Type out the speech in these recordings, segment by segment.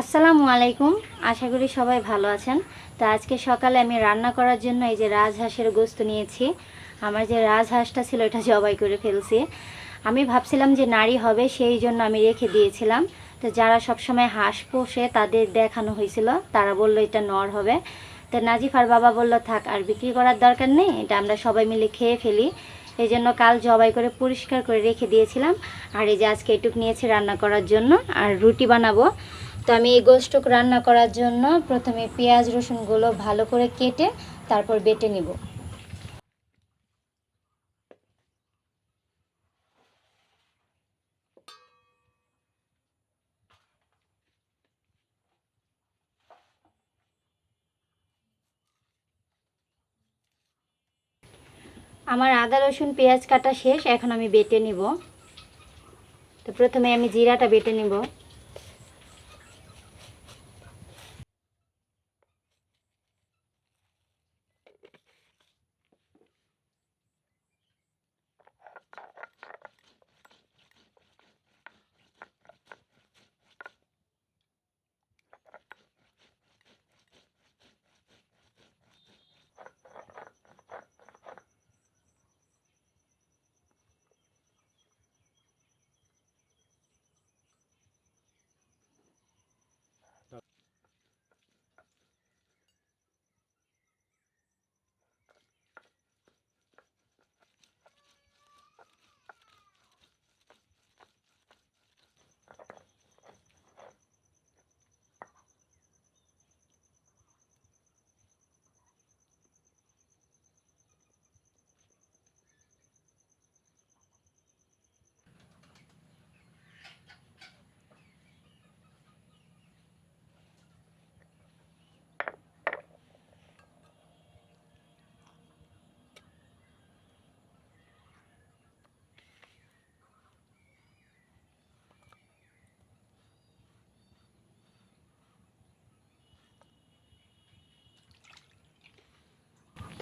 আসসালামু আলাইকুম। আশা করি সবাই ভালো আছেন। তো আজকে সকালে আমি রান্না করার জন্য এই যে রাজহাঁসের গোস্ত নিয়েছি। আমার যে রাজহাঁসটা ছিল, এটা জবাই করে ফেলছি। আমি ভাবছিলাম যে নারী হবে, সেই জন্য আমি রেখে দিয়েছিলাম। তো যারা সবসময় হাঁস পোষে, তাদের দেখানো হয়েছিল। তারা বলল, এটা নর হবে। তো নাজিফার বাবা বলল, থাক, আর বিক্রি করার দরকার নেই। এটা আমরা সবাই মিলে খেয়ে ফেলি। এই জন্য কাল জবাই করে পরিষ্কার করে রেখে দিয়েছিলাম। আর এই যে আজকে এটুক নিয়েছি রান্না করার জন্য। আর রুটি বানাবো। তো আমি এই গোষ্ঠক রান্না করার জন্য প্রথমে পেঁয়াজ, রসুনগুলো ভালো করে কেটে তারপর বেটে নিব। আমার আদা, রসুন, পেঁয়াজ কাটা শেষ, এখন আমি বেটে নিব। তো প্রথমে আমি জিরাটা বেটে নিব।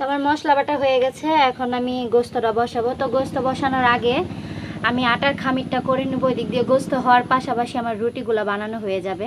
আমার মশলা বাটা হয়ে গেছে, এখন আমি গোস্তটা বসাবো। তো গোস্ত বসানোর আগে আমি আটার খামিরটা করে নেব ওই দিক দিয়ে গোস্ত হওয়ার পাশাপাশি আমার রুটিগুলো বানানো হয়ে যাবে।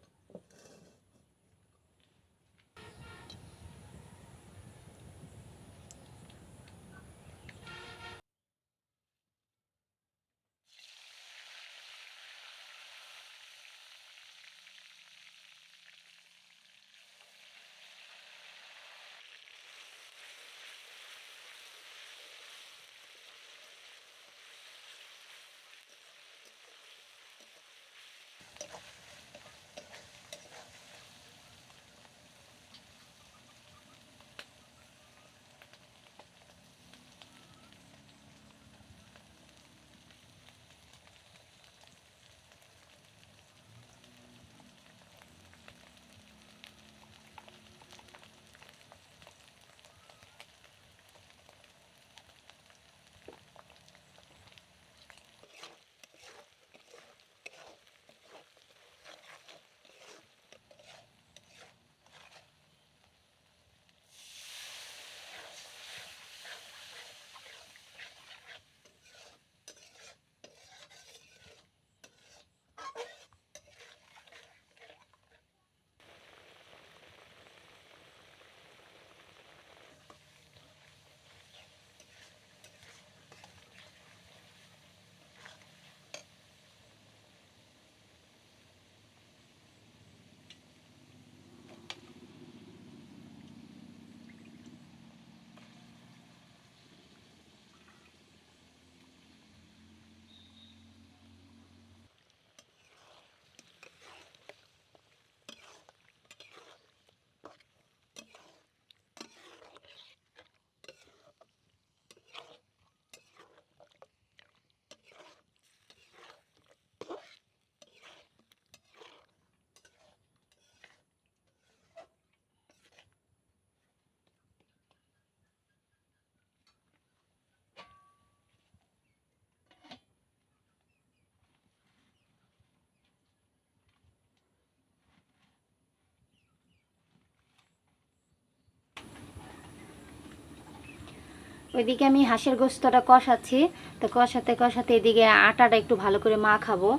ওইদিকে আমি হাঁসের গোস্তটা কষাচ্ছি তো কষাতে কষাতে এদিকে আটাটা একটু ভালো করে মাখাবো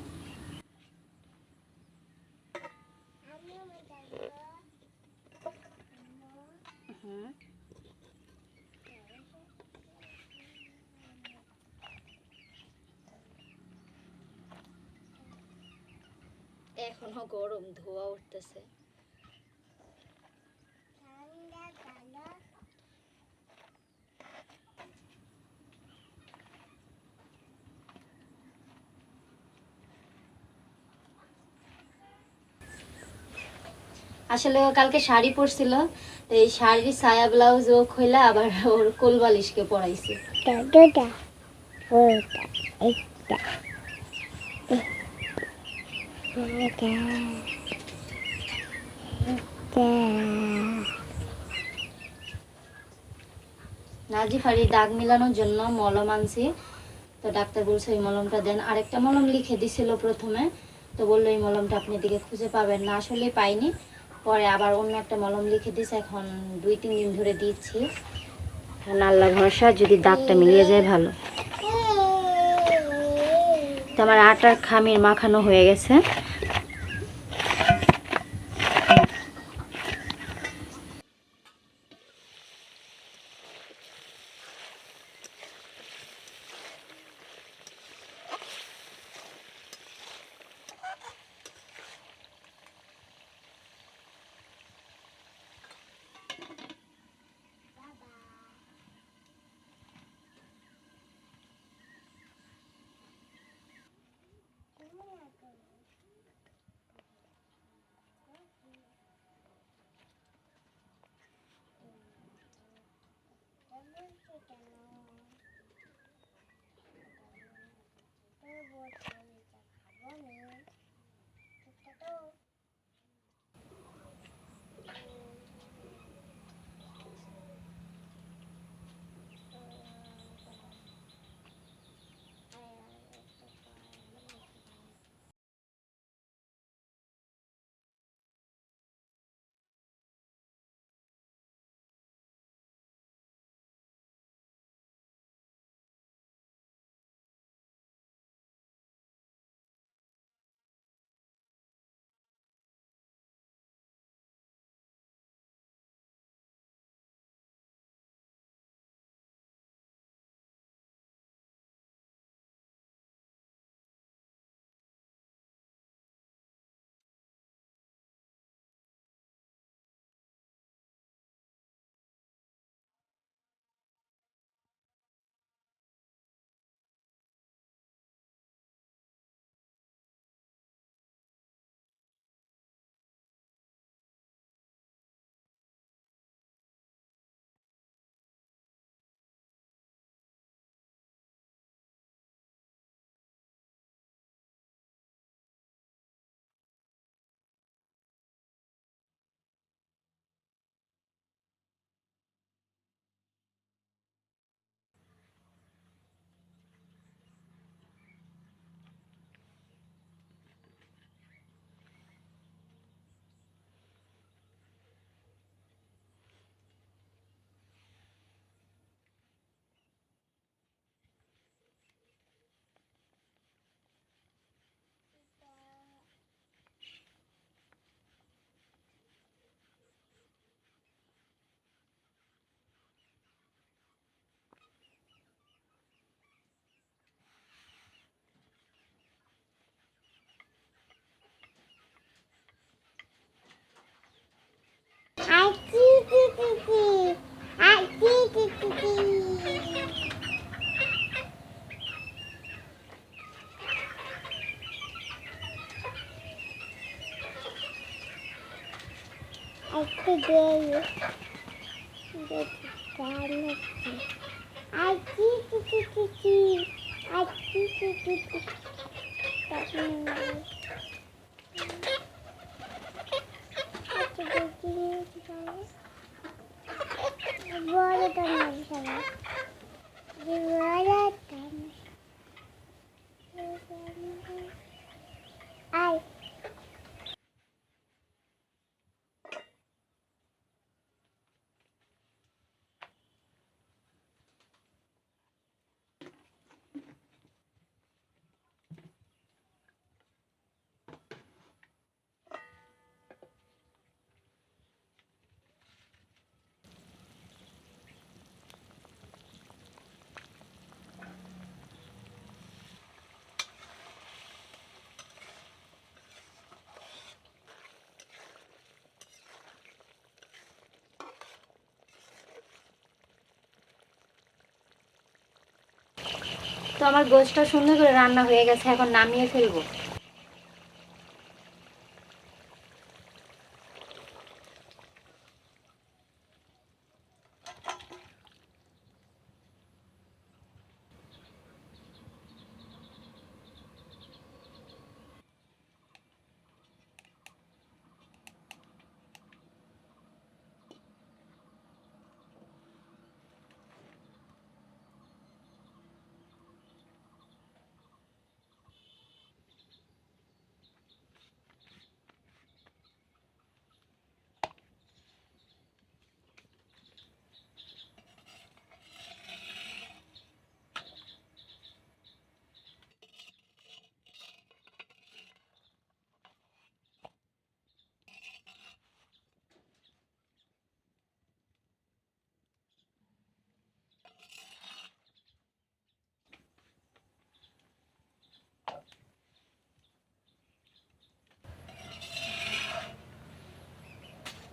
হুম। এখনও গরম, ধোয়া উঠতেছে আসলে ও কালকে শাড়ি পরছিল তো এই শাড়ির সায়া ব্লাউজ ও খইলা আবার ওর কোল বালিশকে পরাইছে। নাজিফারি দাগ মিলানোর জন্য মলম আনছি। তো ডাক্তার বলছে এই মলমটা দেন। আরেকটা মলম লিখে দিছিল প্রথমে তো বলল এই মলমটা আপনি দিকে খুঁজে পাবেন না। আসলে পাইনি। পরে আবার অন্য একটা মলম লিখে দিছে, এখন দুই, তিন দিন ধরে দিচ্ছি। এখন আল্লাহ ভরসা, যদি দাগটা মিলিয়ে যায় ভালো। তো আমার আটার খামির মাখানো হয়ে গেছে। I could dare you. Get dynasty. I see, see, see, see, see. I see, see, see, see. That means. What a dumb, what a. তো আমার গোছটা সুন্দর করে রান্না হয়ে গেছে এখন নামিয়ে ফেলব।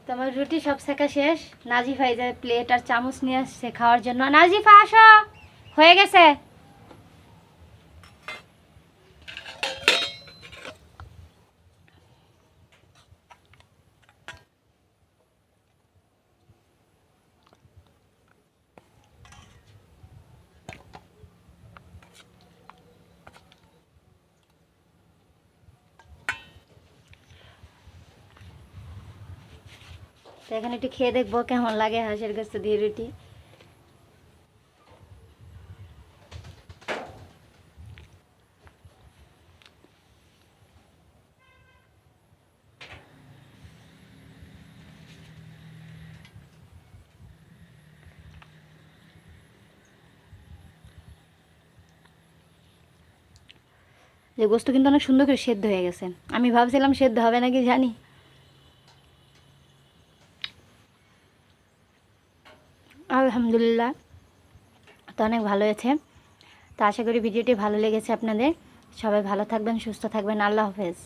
তো আমার রুটি সব শেখা শেষ? নাজিফা এই যে প্লেট আর চামচ নিয়ে আসছে খাওয়ার জন্য। নাজিফা, আসো! হয়ে গেছে। তো এখন একটু খেয়ে দেখব কেমন লাগে হাঁসের কাছে দিয়ে রুটি। যে গোস্ত কিন্তু অনেক সুন্দর করে সেদ্ধ হয়ে গেছে। আমি ভাবছিলাম সেদ্ধ হবে নাকি জানি। আলহামদুলিল্লাহ। তো অনেক ভালো হয়েছে। তো আশা করি ভিডিওটি ভালো লেগেছে আপনাদের। সবাই ভালো থাকবেন, সুস্থ থাকবেন। আল্লাহ হাফেজ।